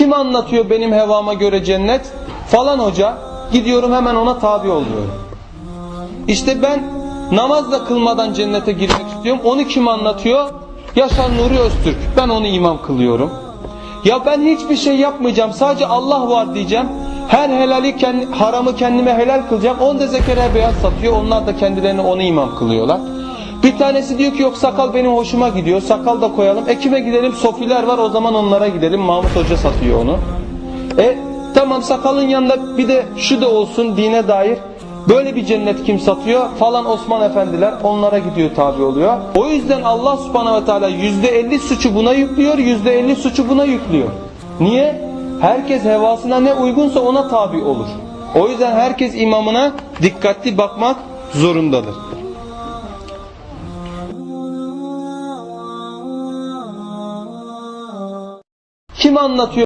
Kim anlatıyor benim hevama göre cennet? Falan hoca. Gidiyorum hemen ona tabi oluyorum. İşte ben namazla kılmadan cennete girmek istiyorum. Onu kim anlatıyor? Yaşar Nuri Öztürk. Ben onu imam kılıyorum. Ya ben hiçbir şey yapmayacağım. Sadece Allah var diyeceğim. Her helali kendi, haramı kendime helal kılacağım. Onu da Zekeriya Beyaz satıyor. Onlar da kendilerini onu imam kılıyorlar. Bir tanesi diyor ki yok sakal benim hoşuma gidiyor. Sakal da koyalım. E kime gidelim? Sofiler var o zaman onlara gidelim. Mahmut Hoca satıyor onu. E tamam sakalın yanında bir de şu da olsun dine dair. Böyle bir cennet kim satıyor? Falan Osman efendiler onlara gidiyor tabi oluyor. O yüzden Allah subhanahu ve teala %50 suçu buna yüklüyor, %50 suçu buna yüklüyor. Niye? Herkes hevasına ne uygunsa ona tabi olur. O yüzden herkes imamına dikkatli bakmak zorundadır. Kim anlatıyor?